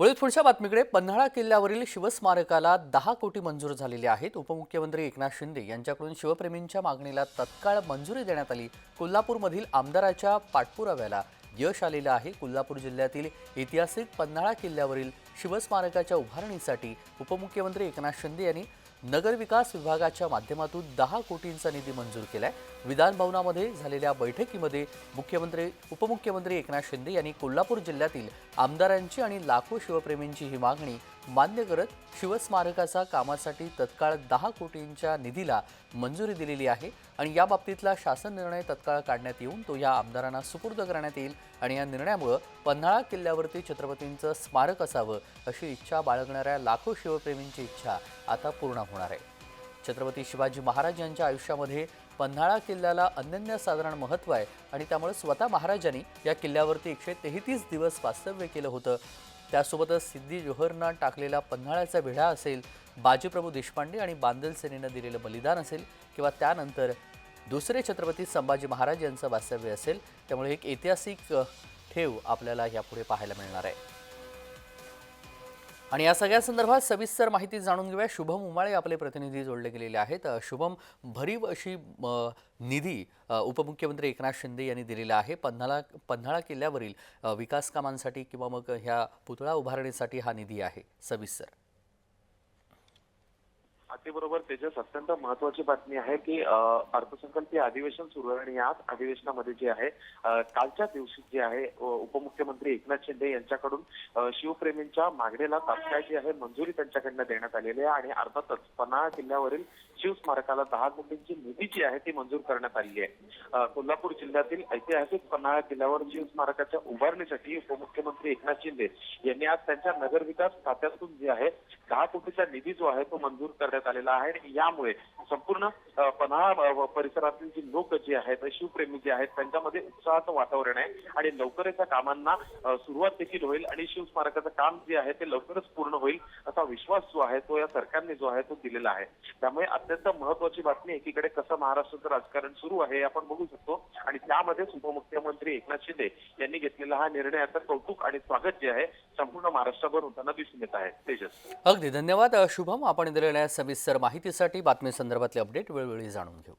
वळीत पुढच्या बातमीकडे पन्हाळा किल्ल्यावरील शिवस्मारकाला दहा कोटी मंजूर झालेले आहेत. उपमुख्यमंत्री एकनाथ शिंदे यांच्याकडून शिवप्रेमींच्या मागणीला तत्काळ मंजुरी देण्यात आली. कोल्हापूरमधील आमदाराच्या पाठपुराव्याला यश आलेलं आहे. कोल्हापूर जिल्ह्यातील ऐतिहासिक पन्हाळा किल्ल्यावरील शिवस्मारकाच्या उभारणीसाठी उपमुख्यमंत्री एकनाथ शिंदे यांनी नगरविकास विभागाच्या माध्यमातून दहा कोटींचा निधी मंजूर केला विधान भवनामध्ये झालेल्या बैठकीमध्ये मुख्यमंत्री उपमुख्यमंत्री एकनाथ शिंदे यांनी कोल्हापूर जिल्ह्यातील आमदारांची आणि लाखो शिवप्रेमींची ही मागणी मान्य करत शिवस्मारकाचा कामासाठी तत्काळ दहा कोटींच्या निधीला मंजुरी दिलेली आहे आणि या बाबतीतला शासन निर्णय तत्काळ काढण्यात येऊन तो या आमदारांना सुपूर्द करण्यात येईल आणि या निर्णयामुळं पन्हाळा किल्ल्यावरती छत्रपतींचं स्मारक असावं अशी इच्छा बाळगणाऱ्या लाखो शिवप्रेमींची इच्छा आता पूर्ण होणार आहे. छत्रपती शिवाजी महाराज यांच्या आयुष्यामध्ये पन्हाळा किल्ल्याला अनन्यसाधारण महत्त्व आहे आणि त्यामुळे स्वतः महाराजांनी या किल्ल्यावरती एकशे तेहतीस दिवस वास्तव्य केलं होतं. त्यासोबतच सिद्धी जोहरनं टाकलेला पन्हाळ्याचा विढा असेल बाजीप्रभू देशपांडे आणि बांदल सेनेनं दिलेलं बलिदान असेल किंवा त्यानंतर दुसरे छत्रपती संभाजी महाराज यांचं वास्तव्य असेल त्यामुळे एक ऐतिहासिक ठेव आपल्याला यापुढे पाहायला मिळणार आहे. आणि या सगळ्या संदर्भात सविस्तर माहिती जाणून घेऊया. शुभम उमाळे आपले प्रतिनिधी जोडले गेलेले आहेत. शुभम भरीव अशी निधी उपमुख्यमंत्री एकनाथ शिंदे यांनी दिलेला आहे. पन्हाळा पन्हाळा किल्ल्यावरील विकास कामांसाठी किंवा मग ह्या पुतळा उभारणीसाठी हा निधी आहे. सविस्तर. बरोबर तेजस अत्यंत महत्वाची बातमी आहे की अर्थसंकल्पीय अधिवेशन सुरू आहे आणि याच अधिवेशनामध्ये जे आहे कालच्या दिवशी जे आहे उपमुख्यमंत्री एकनाथ शिंदे यांच्याकडून शिवप्रेमींच्या मागणीला तात्काळ जी आहे मंजुरी त्यांच्याकडनं देण्यात आलेली आहे आणि अर्थातच पन्हाळा किल्ल्यावरील शिवस्मारकाला दहा कोटींची निधी जी आहे ती मंजूर करण्यात आलेली आहे. कोल्हापूर जिल्ह्यातील ऐतिहासिक पन्हाळा किल्ल्यावर शिवस्मारकाच्या उभारणीसाठी उपमुख्यमंत्री एकनाथ शिंदे यांनी आज त्यांच्या नगरविकास खात्यातून जे आहे दहा कोटीचा निधी जो आहे तो मंजूर करण्यात आला आलेला आहे. आणि यामुळे संपूर्ण पन्हाळा परिसरातील जी लोक जे आहेत शिवप्रेमी जे आहेत त्यांच्यामध्ये उत्साहाचं वातावरण आहे. आणि लवकरच या कामांना सुरुवात देखील होईल आणि शिवस्मारकाचं काम जे आहे ते लवकरच पूर्ण होईल असा विश्वास जो आहे तो या सरकारने जो आहे तो दिलेला आहे. त्यामुळे अत्यंत महत्वाची बातमी एकीकडे कसं महाराष्ट्राचं राजकारण सुरू आहे आपण बघू शकतो. आणि त्यामध्येच उपमुख्यमंत्री एकनाथ शिंदे यांनी घेतलेला हा निर्णयाचं कौतुक आणि स्वागत जे आहे संपूर्ण महाराष्ट्राभर होताना दिसून येत आहे. तेजस. अगदी धन्यवाद. शुभम आपण दिलेल्या सविस्तर माहितीसाठी बातमी संदर्भातले अपडेट वेळोवेळी जाणून घेऊ.